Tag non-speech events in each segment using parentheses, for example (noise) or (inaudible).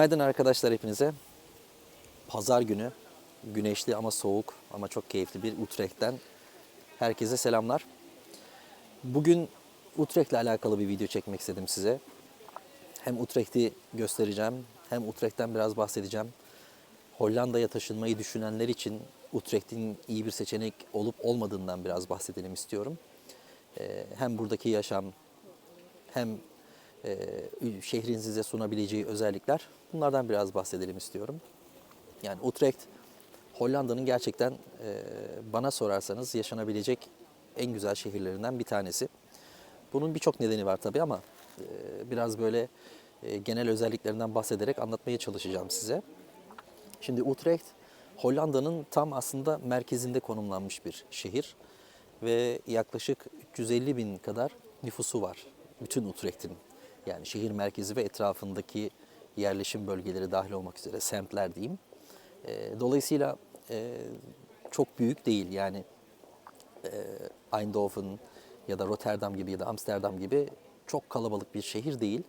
Günaydın arkadaşlar hepinize. Pazar günü güneşli ama soğuk ama çok keyifli bir Utrecht'ten herkese selamlar. Bugün Utrecht'le alakalı bir video çekmek istedim size. Hem Utrecht'i göstereceğim hem Utrecht'ten biraz bahsedeceğim. Hollanda'ya taşınmayı düşünenler için Utrecht'in iyi bir seçenek olup olmadığından biraz bahsedelim istiyorum. Ee, Hem buradaki yaşam hem şehrin size sunabileceği özellikler bunlardan biraz bahsedelim istiyorum. Yani Utrecht Hollanda'nın gerçekten e, bana sorarsanız yaşanabilecek en güzel şehirlerinden bir tanesi. Bunun birçok nedeni var tabii ama e, biraz böyle e, genel özelliklerinden bahsederek anlatmaya çalışacağım size. Şimdi Utrecht Hollanda'nın tam aslında merkezinde konumlanmış bir şehir ve yaklaşık 350 bin kadar nüfusu var bütün Utrecht'in. Yani şehir merkezi ve etrafındaki yerleşim bölgeleri dahil olmak üzere semtler diyeyim. E, dolayısıyla e, çok büyük değil yani e, Eindhoven ya da Rotterdam gibi ya da Amsterdam gibi çok kalabalık bir şehir değil.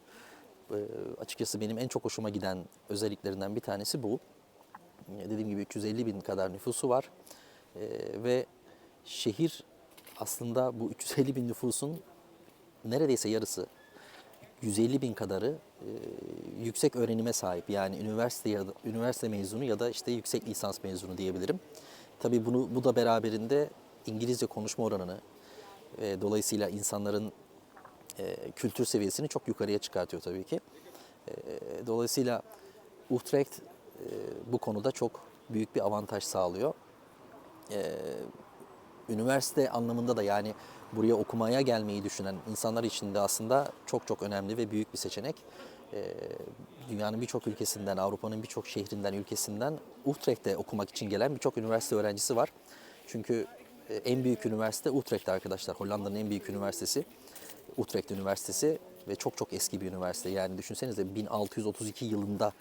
E, açıkçası benim en çok hoşuma giden özelliklerinden bir tanesi bu. E, Dediğim gibi 350 bin kadar nüfusu var E, ve şehir aslında bu 350 bin nüfusun neredeyse yarısı 150 bin kadarı e, yüksek öğrenime sahip. Yani üniversite ya da üniversite mezunu ya da işte yüksek lisans mezunu diyebilirim. Tabii bunu bu da beraberinde İngilizce konuşma oranını e, dolayısıyla insanların e, kültür seviyesini çok yukarıya çıkartıyor tabii ki. E, dolayısıyla Utrecht e, bu konuda çok büyük bir avantaj sağlıyor. E, üniversite anlamında da yani buraya okumaya gelmeyi düşünen insanlar için de aslında çok çok önemli ve büyük bir seçenek. Ee, dünyanın birçok ülkesinden, Avrupa'nın birçok şehrinden, ülkesinden Utrecht'te okumak için gelen birçok üniversite öğrencisi var. Çünkü e, en büyük üniversite Utrecht'te arkadaşlar. Hollanda'nın en büyük üniversitesi Utrecht Üniversitesi ve çok çok eski bir üniversite. Yani düşünsenize 1632 yılında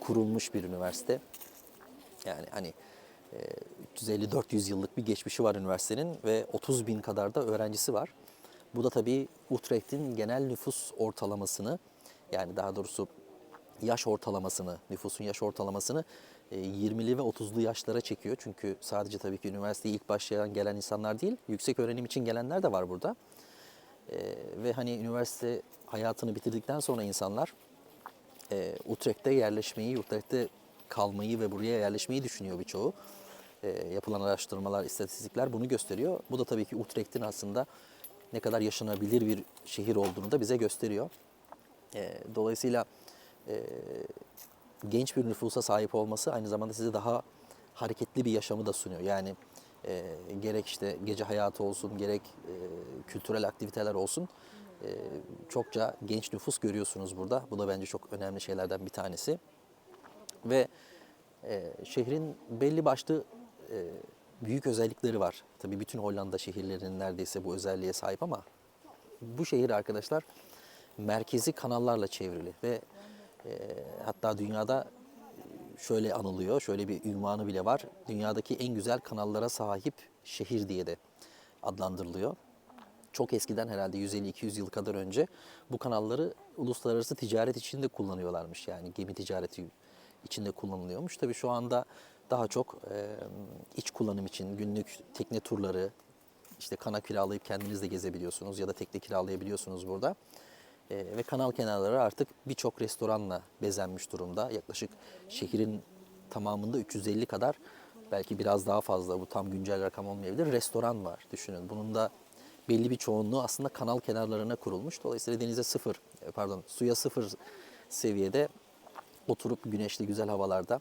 kurulmuş bir üniversite. Yani hani 350-400 yıllık bir geçmişi var üniversitenin ve 30 bin kadar da öğrencisi var. Bu da tabii Utrecht'in genel nüfus ortalamasını yani daha doğrusu yaş ortalamasını, nüfusun yaş ortalamasını e, 20'li ve 30'lu yaşlara çekiyor. Çünkü sadece tabii ki üniversiteye ilk başlayan gelen insanlar değil, yüksek öğrenim için gelenler de var burada. E, ve hani üniversite hayatını bitirdikten sonra insanlar e, Utrecht'te yerleşmeyi, Utrecht'te kalmayı ve buraya yerleşmeyi düşünüyor birçoğu. E, yapılan araştırmalar, istatistikler bunu gösteriyor. Bu da tabii ki Utrecht'in aslında ne kadar yaşanabilir bir şehir olduğunu da bize gösteriyor. E, dolayısıyla e, genç bir nüfusa sahip olması aynı zamanda size daha hareketli bir yaşamı da sunuyor. Yani e, gerek işte gece hayatı olsun, gerek e, kültürel aktiviteler olsun e, çokça genç nüfus görüyorsunuz burada. Bu da bence çok önemli şeylerden bir tanesi. Ve e, şehrin belli başlı e, büyük özellikleri var. Tabii bütün Hollanda şehirlerinin neredeyse bu özelliğe sahip ama bu şehir arkadaşlar merkezi kanallarla çevrili ve e, hatta dünyada şöyle anılıyor, şöyle bir ünvanı bile var. Dünyadaki en güzel kanallara sahip şehir diye de adlandırılıyor. Çok eskiden herhalde 150-200 yıl kadar önce bu kanalları uluslararası ticaret için de kullanıyorlarmış. Yani gemi ticareti içinde kullanılıyormuş. Tabii şu anda daha çok e, iç kullanım için günlük tekne turları, işte kana kiralayıp kendiniz de gezebiliyorsunuz ya da tekne kiralayabiliyorsunuz burada. E, ve kanal kenarları artık birçok restoranla bezenmiş durumda. Yaklaşık şehrin tamamında 350 kadar belki biraz daha fazla bu tam güncel rakam olmayabilir restoran var düşünün. Bunun da belli bir çoğunluğu aslında kanal kenarlarına kurulmuş. Dolayısıyla denize sıfır, pardon suya sıfır seviyede oturup güneşli güzel havalarda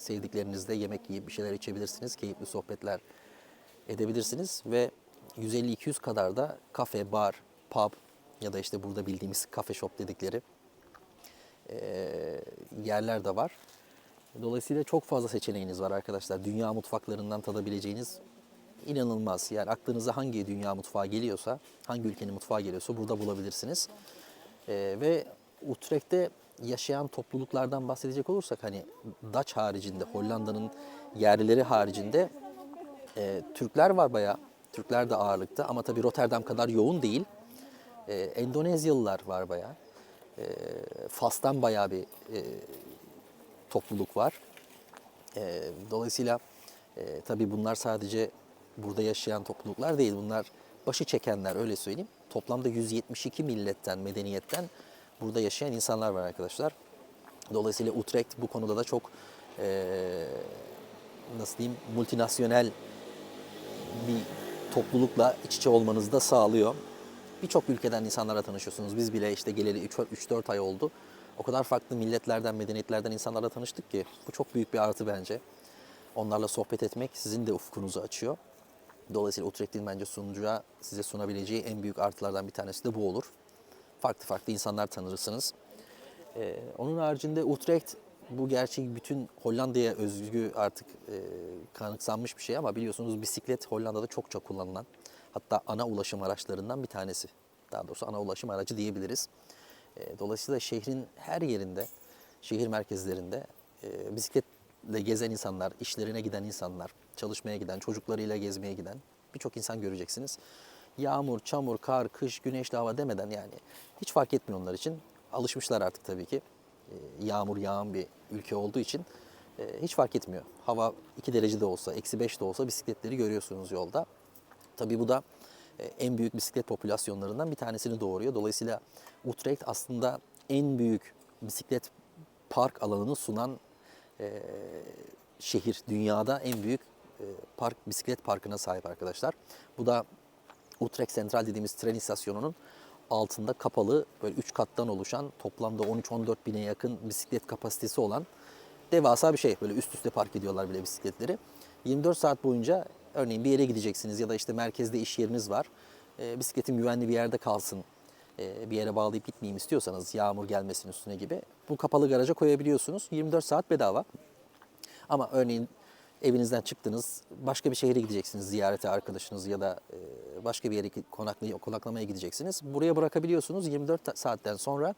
sevdiklerinizle yemek yiyip bir şeyler içebilirsiniz. Keyifli sohbetler edebilirsiniz ve 150-200 kadar da kafe, bar, pub ya da işte burada bildiğimiz kafe shop dedikleri e, yerler de var. Dolayısıyla çok fazla seçeneğiniz var arkadaşlar. Dünya mutfaklarından tadabileceğiniz inanılmaz. Yani aklınıza hangi dünya mutfağı geliyorsa, hangi ülkenin mutfağı geliyorsa burada bulabilirsiniz. Ee, ve Utrecht'te yaşayan topluluklardan bahsedecek olursak hani Dutch haricinde, Hollanda'nın yerlileri haricinde e, Türkler var bayağı. Türkler de ağırlıkta ama tabii Rotterdam kadar yoğun değil. E, Endonezyalılar var bayağı. E, Fas'tan bayağı bir e, topluluk var. E, dolayısıyla e, tabii bunlar sadece burada yaşayan topluluklar değil. Bunlar başı çekenler öyle söyleyeyim. Toplamda 172 milletten, medeniyetten burada yaşayan insanlar var arkadaşlar. Dolayısıyla Utrecht bu konuda da çok e, nasıl diyeyim multinasyonel bir toplulukla iç içe olmanızı da sağlıyor. Birçok ülkeden insanlarla tanışıyorsunuz. Biz bile işte geleli 3-4 ay oldu. O kadar farklı milletlerden, medeniyetlerden insanlarla tanıştık ki bu çok büyük bir artı bence. Onlarla sohbet etmek sizin de ufkunuzu açıyor. Dolayısıyla Utrecht'in bence sunucuya size sunabileceği en büyük artılardan bir tanesi de bu olur. Farklı farklı insanlar tanırsınız. Ee, onun haricinde Utrecht bu gerçek bütün Hollanda'ya özgü artık e, kanıksanmış bir şey ama biliyorsunuz bisiklet Hollanda'da çokça kullanılan hatta ana ulaşım araçlarından bir tanesi. Daha doğrusu ana ulaşım aracı diyebiliriz. E, dolayısıyla şehrin her yerinde, şehir merkezlerinde e, bisikletle gezen insanlar, işlerine giden insanlar, çalışmaya giden, çocuklarıyla gezmeye giden birçok insan göreceksiniz. Yağmur, çamur, kar, kış, güneşli hava demeden yani hiç fark etmiyor onlar için. Alışmışlar artık tabii ki. E, yağmur yağan bir ülke olduğu için e, hiç fark etmiyor. Hava 2 derecede olsa, eksi 5 de olsa bisikletleri görüyorsunuz yolda. Tabii bu da e, en büyük bisiklet popülasyonlarından bir tanesini doğuruyor. Dolayısıyla Utrecht aslında en büyük bisiklet park alanını sunan e, şehir. Dünyada en büyük e, park bisiklet parkına sahip arkadaşlar. Bu da Utrecht Central dediğimiz tren istasyonunun altında kapalı böyle 3 kattan oluşan toplamda 13-14 bine yakın bisiklet kapasitesi olan devasa bir şey. Böyle üst üste park ediyorlar bile bisikletleri. 24 saat boyunca örneğin bir yere gideceksiniz ya da işte merkezde iş yeriniz var. E, bisikletim güvenli bir yerde kalsın, e, bir yere bağlayıp gitmeyeyim istiyorsanız yağmur gelmesin üstüne gibi. Bu kapalı garaja koyabiliyorsunuz. 24 saat bedava. Ama örneğin evinizden çıktınız, başka bir şehre gideceksiniz ziyarete arkadaşınız ya da e, başka bir yere konaklamaya gideceksiniz. Buraya bırakabiliyorsunuz 24 saatten sonra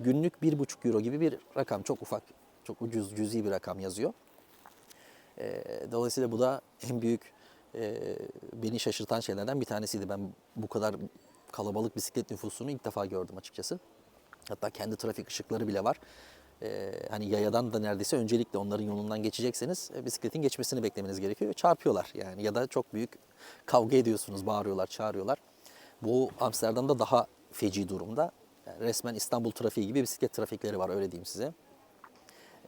günlük 1,5 euro gibi bir rakam. Çok ufak, çok ucuz, cüzi bir rakam yazıyor. E, Dolayısıyla bu da en büyük e, beni şaşırtan şeylerden bir tanesiydi. Ben bu kadar kalabalık bisiklet nüfusunu ilk defa gördüm açıkçası. Hatta kendi trafik ışıkları bile var. E, hani yayadan da neredeyse öncelikle onların yolundan geçecekseniz e, bisikletin geçmesini beklemeniz gerekiyor. Çarpıyorlar yani ya da çok büyük kavga ediyorsunuz, bağırıyorlar, çağırıyorlar. Bu Amsterdam'da daha feci durumda. Yani resmen İstanbul trafiği gibi bisiklet trafikleri var öyle diyeyim size.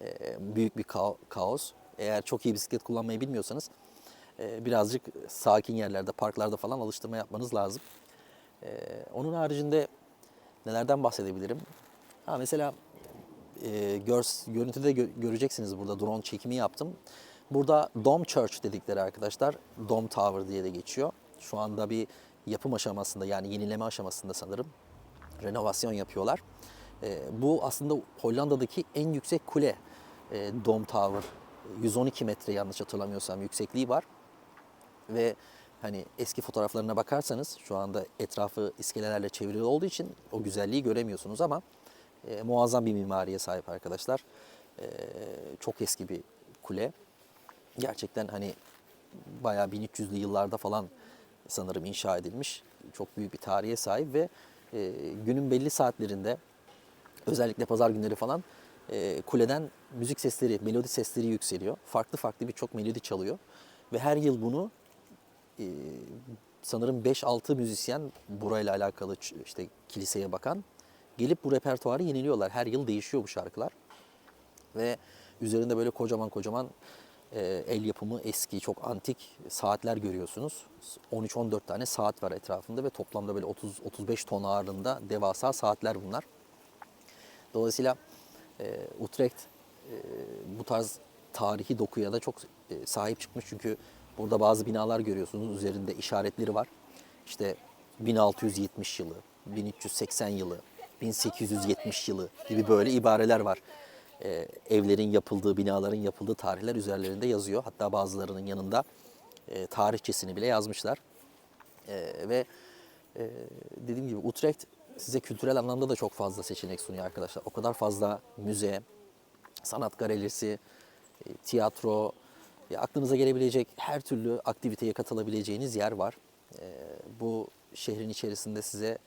E, büyük bir kao- kaos. Eğer çok iyi bisiklet kullanmayı bilmiyorsanız e, birazcık sakin yerlerde, parklarda falan alıştırma yapmanız lazım. E, onun haricinde nelerden bahsedebilirim? Ha, mesela e, gör, görüntüde gö- göreceksiniz burada drone çekimi yaptım. Burada Dome Church dedikleri arkadaşlar Dome Tower diye de geçiyor. Şu anda bir yapım aşamasında yani yenileme aşamasında sanırım renovasyon yapıyorlar. E, bu aslında Hollanda'daki en yüksek kule e, Dome Tower. 112 metre yanlış hatırlamıyorsam yüksekliği var. Ve hani eski fotoğraflarına bakarsanız şu anda etrafı iskelelerle çevrili olduğu için o güzelliği göremiyorsunuz ama e, muazzam bir mimariye sahip arkadaşlar. E, çok eski bir kule. Gerçekten hani bayağı 1300'lü yıllarda falan sanırım inşa edilmiş. Çok büyük bir tarihe sahip ve e, günün belli saatlerinde özellikle pazar günleri falan e, kuleden müzik sesleri, melodi sesleri yükseliyor. Farklı farklı birçok melodi çalıyor. Ve her yıl bunu e, sanırım 5-6 müzisyen burayla alakalı işte kiliseye bakan gelip bu repertuarı yeniliyorlar. Her yıl değişiyor bu şarkılar. Ve üzerinde böyle kocaman kocaman e, el yapımı eski çok antik saatler görüyorsunuz. 13-14 tane saat var etrafında ve toplamda böyle 30-35 ton ağırlığında devasa saatler bunlar. Dolayısıyla e, Utrecht e, bu tarz tarihi dokuya da çok e, sahip çıkmış. Çünkü burada bazı binalar görüyorsunuz. Üzerinde işaretleri var. İşte 1670 yılı, 1380 yılı, 1870 yılı gibi böyle ibareler var. Ee, evlerin yapıldığı, binaların yapıldığı tarihler üzerlerinde yazıyor. Hatta bazılarının yanında e, tarihçesini bile yazmışlar. Ee, ve e, dediğim gibi Utrecht size kültürel anlamda da çok fazla seçenek sunuyor arkadaşlar. O kadar fazla müze, sanat galerisi, e, tiyatro, ya aklınıza gelebilecek her türlü aktiviteye katılabileceğiniz yer var. E, bu şehrin içerisinde size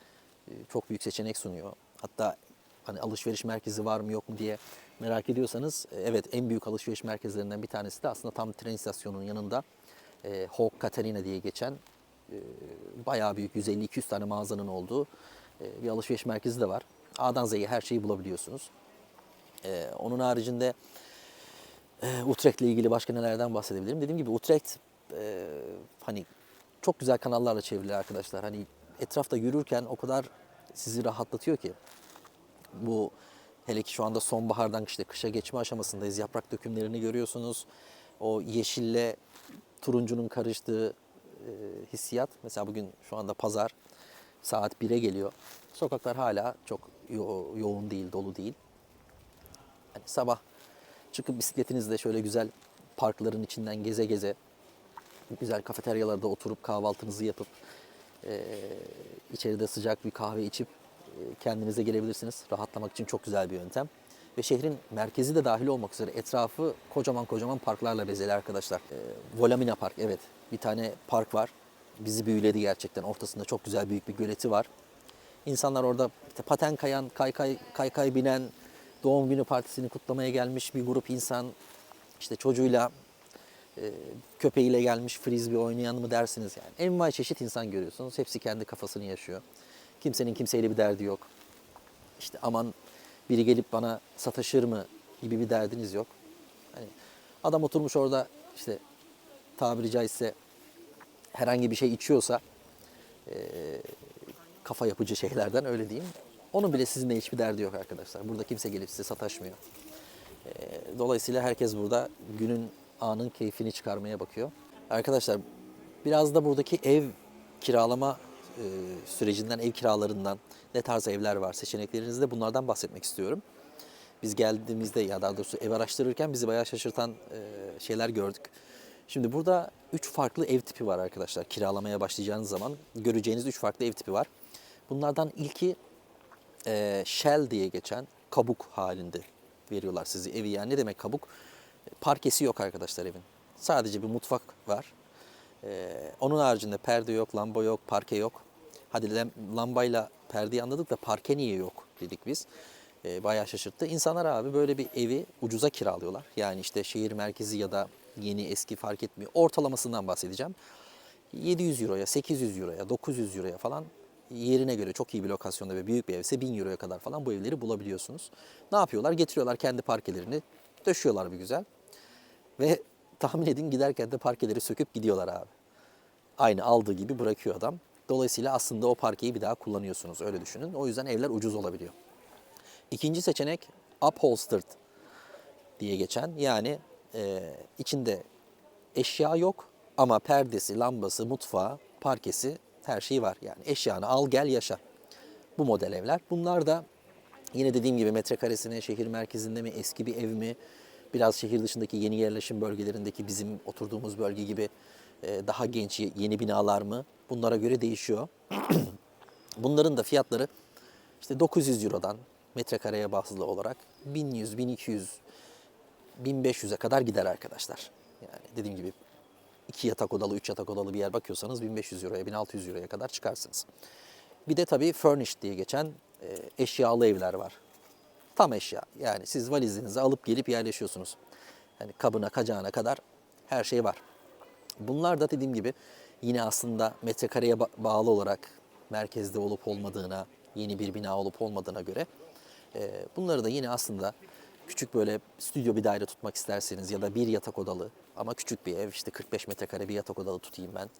e, çok büyük seçenek sunuyor. Hatta hani alışveriş merkezi var mı yok mu diye merak ediyorsanız e, evet en büyük alışveriş merkezlerinden bir tanesi de aslında tam tren istasyonunun yanında e, Hoog Katarina diye geçen e, bayağı büyük 150-200 tane mağazanın olduğu e, bir alışveriş merkezi de var. A'dan Z'ye her şeyi bulabiliyorsunuz. E, onun haricinde e, Utrecht'le ilgili başka nelerden bahsedebilirim? Dediğim gibi Utrecht e, hani çok güzel kanallarla çevrili arkadaşlar. Hani etrafta yürürken o kadar sizi rahatlatıyor ki. Bu hele ki şu anda sonbahardan işte kışa geçme aşamasındayız. Yaprak dökümlerini görüyorsunuz. O yeşille turuncunun karıştığı e, hissiyat. Mesela bugün şu anda pazar saat 1'e geliyor. Sokaklar hala çok yo- yoğun değil, dolu değil. Hani sabah çıkıp bisikletinizle şöyle güzel parkların içinden geze geze güzel kafeteryalarda oturup kahvaltınızı yapıp eee, içeride sıcak bir kahve içip eee, kendinize gelebilirsiniz. Rahatlamak için çok güzel bir yöntem. Ve şehrin merkezi de dahil olmak üzere etrafı kocaman kocaman parklarla bezeli arkadaşlar. Eee Volamina Park evet bir tane park var. Bizi büyüledi gerçekten. Ortasında çok güzel büyük bir göleti var. İnsanlar orada işte paten kayan, kaykay, kaykay binen, doğum günü partisini kutlamaya gelmiş bir grup insan, işte çocuğuyla, e, köpeğiyle gelmiş frisbee oynayan mı dersiniz yani. Envai çeşit insan görüyorsunuz. Hepsi kendi kafasını yaşıyor. Kimsenin kimseyle bir derdi yok. İşte aman biri gelip bana sataşır mı gibi bir derdiniz yok. Hani adam oturmuş orada işte tabiri caizse herhangi bir şey içiyorsa kafa yapıcı şeylerden öyle diyeyim. Onun bile sizinle hiçbir derdi yok arkadaşlar. Burada kimse gelip size sataşmıyor. Ee, Dolayısıyla herkes burada günün anın keyfini çıkarmaya bakıyor. Arkadaşlar biraz da buradaki ev kiralama e, sürecinden, ev kiralarından ne tarz evler var seçeneklerinizde bunlardan bahsetmek istiyorum. Biz geldiğimizde ya daha doğrusu ev araştırırken bizi bayağı şaşırtan e, şeyler gördük. Şimdi burada üç farklı ev tipi var arkadaşlar. Kiralamaya başlayacağınız zaman göreceğiniz üç farklı ev tipi var. Bunlardan ilki e, shell diye geçen kabuk halinde veriyorlar sizi evi. Yani ne demek kabuk? Parkesi yok arkadaşlar evin. Sadece bir mutfak var. E, onun haricinde perde yok, lamba yok, parke yok. Hadi lam- lambayla perdeyi anladık da parke niye yok dedik biz. E, bayağı şaşırttı. İnsanlar abi böyle bir evi ucuza kiralıyorlar. Yani işte şehir merkezi ya da yeni eski fark etmiyor. Ortalamasından bahsedeceğim. 700 euroya, 800 euroya, 900 euroya falan yerine göre çok iyi bir lokasyonda ve büyük bir evse 1000 euroya kadar falan bu evleri bulabiliyorsunuz. Ne yapıyorlar? Getiriyorlar kendi parkelerini, döşüyorlar bir güzel. Ve (laughs) tahmin edin giderken de parkeleri söküp gidiyorlar abi. Aynı aldığı gibi bırakıyor adam. Dolayısıyla aslında o parkeyi bir daha kullanıyorsunuz öyle düşünün. O yüzden evler ucuz olabiliyor. İkinci seçenek upholstered diye geçen yani e, içinde eşya yok ama perdesi, lambası, mutfağı, parkesi her şeyi var. Yani eşyanı al gel yaşa. Bu model evler. Bunlar da yine dediğim gibi metrekaresine şehir merkezinde mi eski bir ev mi biraz şehir dışındaki yeni yerleşim bölgelerindeki bizim oturduğumuz bölge gibi e, daha genç yeni binalar mı bunlara göre değişiyor. (clears throat) Bunların da fiyatları işte 900 Euro'dan metrekareye basılı olarak 1100, 1200, 1500'e kadar gider arkadaşlar. Yani dediğim gibi iki yatak odalı, üç yatak odalı bir yer bakıyorsanız 1500 Euro'ya, 1600 Euro'ya kadar çıkarsınız. Bir de tabii furnished diye geçen e, eşyalı evler var. Tam eşya. Yani siz valizinizi alıp gelip yerleşiyorsunuz. Yani kabına, kacağına kadar her şey var. Bunlar da dediğim gibi yine aslında metrekareye ba- bağlı olarak merkezde olup olmadığına, yeni bir bina olup olmadığına göre e, bunları da yine aslında küçük böyle stüdyo bir daire tutmak isterseniz ya da bir yatak odalı ama küçük bir ev işte 45 metrekare bir yatak odalı tutayım ben.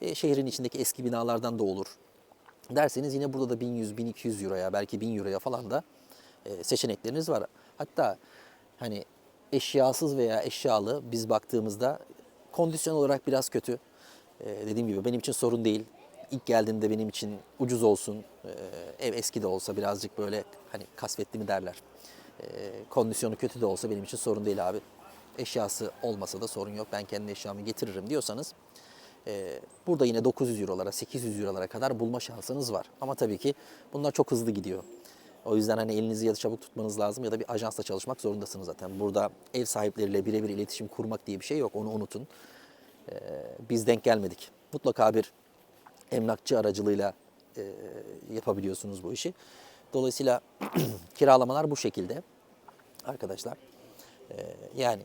E, şehrin içindeki eski binalardan da olur derseniz yine burada da 1100-1200 euroya belki 1000 euroya falan da e, seçenekleriniz var. Hatta hani eşyasız veya eşyalı biz baktığımızda kondisyon olarak biraz kötü. E, dediğim gibi benim için sorun değil. ilk geldiğimde benim için ucuz olsun, e, ev eski de olsa birazcık böyle hani kasvetli mi derler. Kondisyonu kötü de olsa benim için sorun değil abi. Eşyası olmasa da sorun yok. Ben kendi eşyamı getiririm diyorsanız burada yine 900 eurolara, 800 eurolara kadar bulma şansınız var. Ama tabii ki bunlar çok hızlı gidiyor. O yüzden hani elinizi ya da çabuk tutmanız lazım ya da bir ajansla çalışmak zorundasınız zaten. Burada ev sahipleriyle birebir iletişim kurmak diye bir şey yok. Onu unutun. Ee, biz denk gelmedik. Mutlaka bir emlakçı aracılığıyla e, yapabiliyorsunuz bu işi. Dolayısıyla (clears throat) kiralamalar bu şekilde arkadaşlar. Ee, yani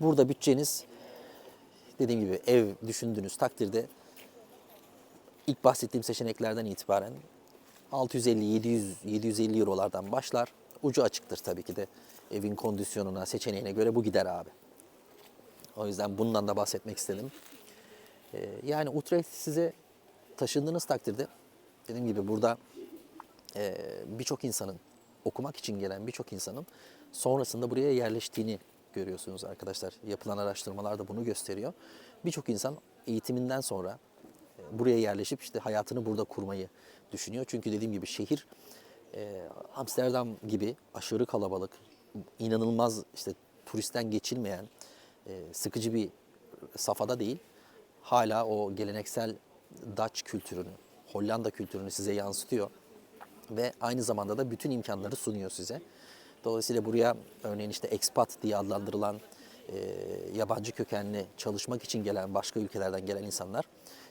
burada bütçeniz dediğim gibi ev düşündüğünüz takdirde ilk bahsettiğim seçeneklerden itibaren 650 700 750 eurolardan başlar. Ucu açıktır tabii ki de evin kondisyonuna, seçeneğine göre bu gider abi. O yüzden bundan da bahsetmek istedim. Ee, yani Utrecht size taşındığınız takdirde dediğim gibi burada e, birçok insanın okumak için gelen birçok insanın sonrasında buraya yerleştiğini görüyorsunuz arkadaşlar. Yapılan araştırmalar da bunu gösteriyor. Birçok insan eğitiminden sonra buraya yerleşip işte hayatını burada kurmayı düşünüyor. Çünkü dediğim gibi şehir e, Amsterdam gibi aşırı kalabalık, inanılmaz işte turistten geçilmeyen e, sıkıcı bir safhada değil. Hala o geleneksel Dutch kültürünü, Hollanda kültürünü size yansıtıyor ve aynı zamanda da bütün imkanları sunuyor size. Dolayısıyla buraya örneğin işte expat diye adlandırılan e, yabancı kökenli çalışmak için gelen başka ülkelerden gelen insanlar.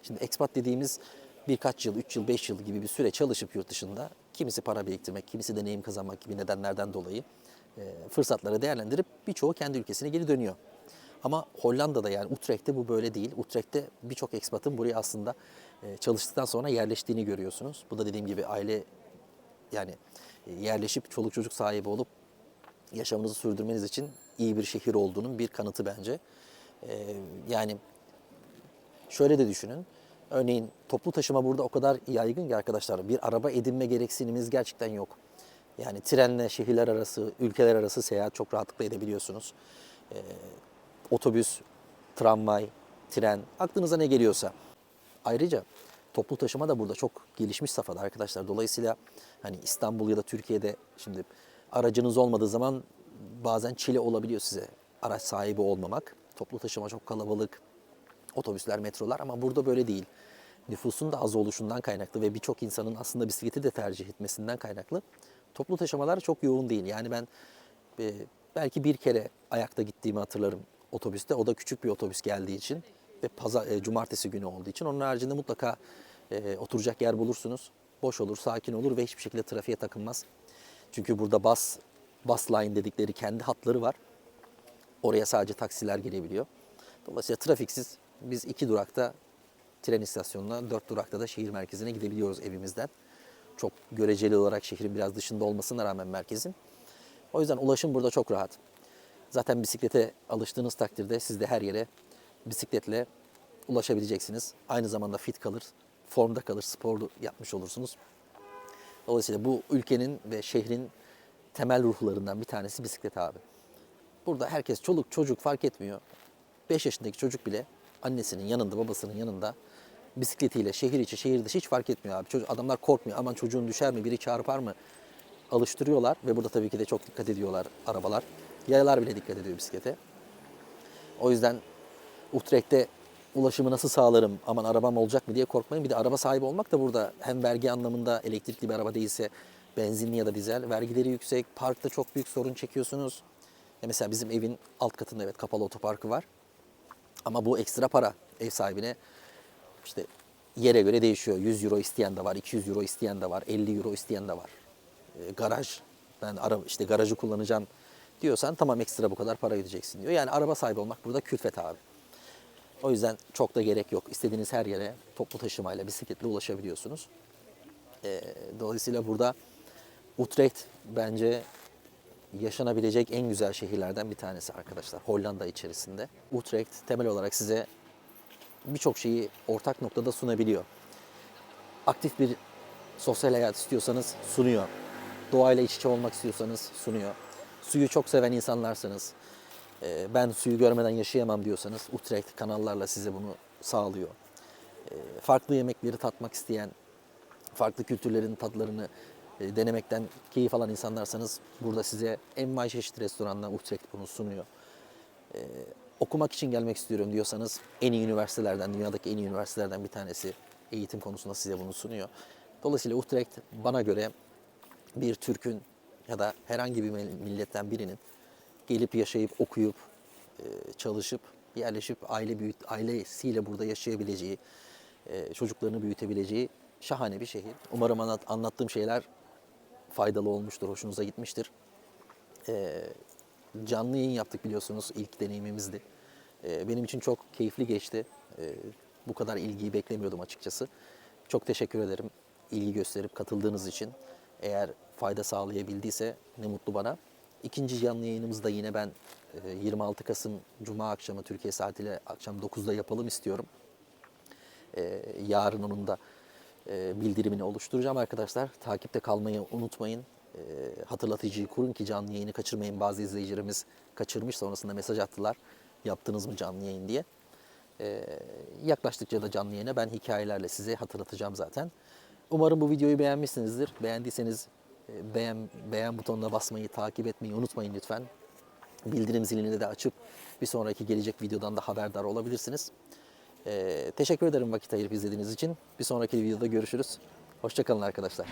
Şimdi expat dediğimiz birkaç yıl, 3 yıl, 5 yıl gibi bir süre çalışıp yurt dışında kimisi para biriktirmek, kimisi deneyim kazanmak gibi nedenlerden dolayı e, fırsatları değerlendirip birçoğu kendi ülkesine geri dönüyor. Ama Hollanda'da yani Utrecht'te bu böyle değil. Utrecht'te birçok ekspatın buraya aslında e, çalıştıktan sonra yerleştiğini görüyorsunuz. Bu da dediğim gibi aile yani e, yerleşip çoluk çocuk sahibi olup yaşamınızı sürdürmeniz için iyi bir şehir olduğunun bir kanıtı bence. E, yani şöyle de düşünün. Örneğin toplu taşıma burada o kadar yaygın ki arkadaşlar bir araba edinme gereksiniminiz gerçekten yok. Yani trenle şehirler arası, ülkeler arası seyahat çok rahatlıkla edebiliyorsunuz. Ee, otobüs, tramvay, tren, aklınıza ne geliyorsa. Ayrıca toplu taşıma da burada çok gelişmiş safhada arkadaşlar. Dolayısıyla hani İstanbul ya da Türkiye'de şimdi aracınız olmadığı zaman bazen çile olabiliyor size araç sahibi olmamak. Toplu taşıma çok kalabalık, otobüsler, metrolar ama burada böyle değil. Nüfusun da az oluşundan kaynaklı ve birçok insanın aslında bisikleti de tercih etmesinden kaynaklı toplu taşımalar çok yoğun değil. Yani ben e, belki bir kere ayakta gittiğimi hatırlarım otobüste. O da küçük bir otobüs geldiği için ve pazar, e, cumartesi günü olduğu için. Onun haricinde mutlaka e, oturacak yer bulursunuz. Boş olur, sakin olur ve hiçbir şekilde trafiğe takılmaz. Çünkü burada bus, bus line dedikleri kendi hatları var. Oraya sadece taksiler gelebiliyor. Dolayısıyla trafiksiz biz iki durakta tren istasyonuna, dört durakta da şehir merkezine gidebiliyoruz evimizden. Çok göreceli olarak şehrin biraz dışında olmasına rağmen merkezin. O yüzden ulaşım burada çok rahat. Zaten bisiklete alıştığınız takdirde siz de her yere bisikletle ulaşabileceksiniz. Aynı zamanda fit kalır, formda kalır, spor yapmış olursunuz. Dolayısıyla bu ülkenin ve şehrin temel ruhlarından bir tanesi bisiklet abi. Burada herkes çoluk çocuk fark etmiyor. 5 yaşındaki çocuk bile annesinin yanında, babasının yanında bisikletiyle şehir içi, şehir dışı hiç fark etmiyor abi. Çocuk, adamlar korkmuyor. Aman çocuğun düşer mi, biri çarpar mı? Alıştırıyorlar ve burada tabii ki de çok dikkat ediyorlar arabalar. Yayalar bile dikkat ediyor bisiklete. O yüzden Utrecht'te ulaşımı nasıl sağlarım, aman arabam olacak mı diye korkmayın. Bir de araba sahibi olmak da burada hem vergi anlamında elektrikli bir araba değilse benzinli ya da dizel vergileri yüksek. Parkta çok büyük sorun çekiyorsunuz. Ya mesela bizim evin alt katında evet kapalı otoparkı var. Ama bu ekstra para ev sahibine işte yere göre değişiyor. 100 euro isteyen de var, 200 euro isteyen de var, 50 euro isteyen de var. E, garaj, ben ara, işte garajı kullanacağım diyorsan tamam ekstra bu kadar para ödeyeceksin diyor. Yani araba sahibi olmak burada külfet abi. O yüzden çok da gerek yok. İstediğiniz her yere toplu taşımayla, bisikletle ulaşabiliyorsunuz. E, dolayısıyla burada Utrecht bence yaşanabilecek en güzel şehirlerden bir tanesi arkadaşlar. Hollanda içerisinde. Utrecht temel olarak size birçok şeyi ortak noktada sunabiliyor. Aktif bir sosyal hayat istiyorsanız sunuyor. Doğayla iç içe olmak istiyorsanız sunuyor. Suyu çok seven insanlarsanız, e, ben suyu görmeden yaşayamam diyorsanız Utrecht kanallarla size bunu sağlıyor. e, farklı yemekleri tatmak isteyen, farklı kültürlerin tadlarını e, denemekten keyif alan insanlarsanız burada size envai çeşit restoranlar Utrecht bunu sunuyor. E, okumak için gelmek istiyorum diyorsanız en iyi üniversitelerden, dünyadaki en iyi üniversitelerden bir tanesi eğitim konusunda size bunu sunuyor. Dolayısıyla Utrecht bana göre bir Türk'ün ya da herhangi bir milletten birinin gelip yaşayıp okuyup e, çalışıp yerleşip aile büyüt ailesiyle burada yaşayabileceği, e, çocuklarını büyütebileceği şahane bir şehir. Umarım anlat, anlattığım şeyler faydalı olmuştur, hoşunuza gitmiştir. E, canlı yayın yaptık biliyorsunuz ilk deneyimimizdi. E, benim için çok keyifli geçti. E, bu kadar ilgiyi beklemiyordum açıkçası. Çok teşekkür ederim ilgi gösterip katıldığınız için. Eğer fayda sağlayabildiyse ne mutlu bana. İkinci canlı yayınımızı da yine ben e, 26 Kasım Cuma akşamı Türkiye saatiyle akşam 9'da yapalım istiyorum. E, yarın onun da e, bildirimini oluşturacağım arkadaşlar. Takipte kalmayı unutmayın. E, hatırlatıcıyı kurun ki canlı yayını kaçırmayın. Bazı izleyicilerimiz kaçırmış sonrasında mesaj attılar. Yaptınız mı canlı yayın diye. E, yaklaştıkça da canlı yayına ben hikayelerle size hatırlatacağım zaten. Umarım bu videoyu beğenmişsinizdir. Beğendiyseniz e, beğen, beğen butonuna basmayı, takip etmeyi unutmayın lütfen. Bildirim zilini de açıp bir sonraki gelecek videodan da haberdar olabilirsiniz. Ee, teşekkür ederim vakit ayırıp izlediğiniz için. Bir sonraki videoda görüşürüz. Hoşçakalın arkadaşlar.